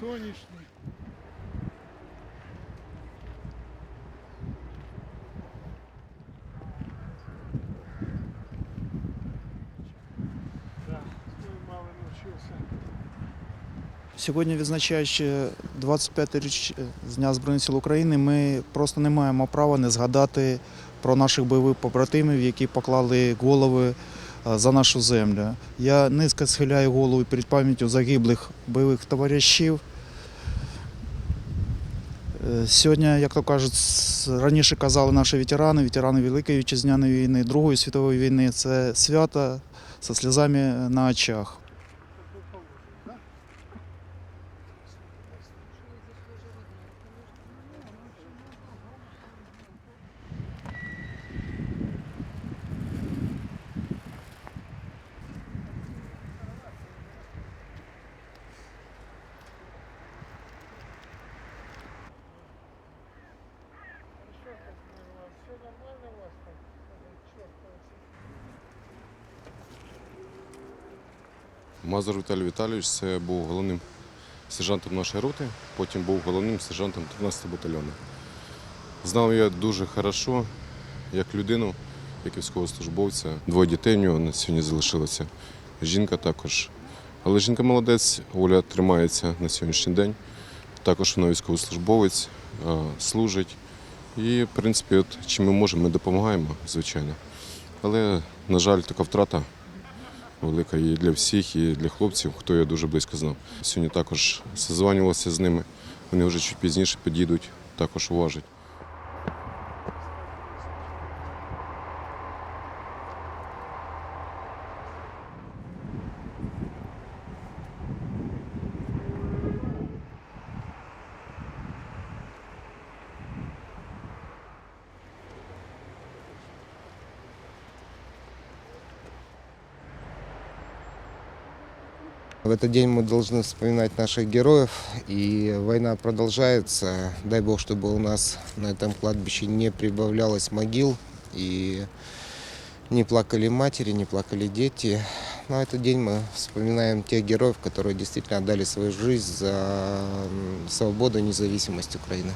сонячний. Да, ну. Сьогодні, відзначаючи 25 річ з Дня Збройних сил України, ми просто не маємо права не згадати про наших бойових побратимів, які поклали голови е, за нашу землю. Я низько схиляю голову перед пам'яттю загиблих бойових товаришів. Е, Сьогодні, як то кажуть, раніше казали наші ветерани, ветерани Великої Вітчизняної війни, Другої світової війни, це свято зі сльозами на очах. Мазур Віталій Віталійович це був головним сержантом нашої роти, потім був головним сержантом 13 батальйону. Знав я дуже хорошо, як людину, як військовослужбовця. Двоє дітей у нього на сьогодні залишилося. Жінка також. Але жінка молодець, Оля тримається на сьогоднішній день. Також вона військовослужбовець, служить. І, в принципі, от, чим ми можемо, ми допомагаємо, звичайно. Але, на жаль, така втрата велика і для всіх, і для хлопців, хто я дуже близько знав. Сьогодні також созванювався з ними. Вони вже чуть пізніше підійдуть, також уважать. В этот день мы должны вспоминать наших героев, и война продолжается. Дай Бог, чтобы у нас на этом кладбище не прибавлялось могил, и не плакали матери, не плакали дети. На этот день мы вспоминаем тех героев, которые действительно отдали свою жизнь за свободу и независимость Украины.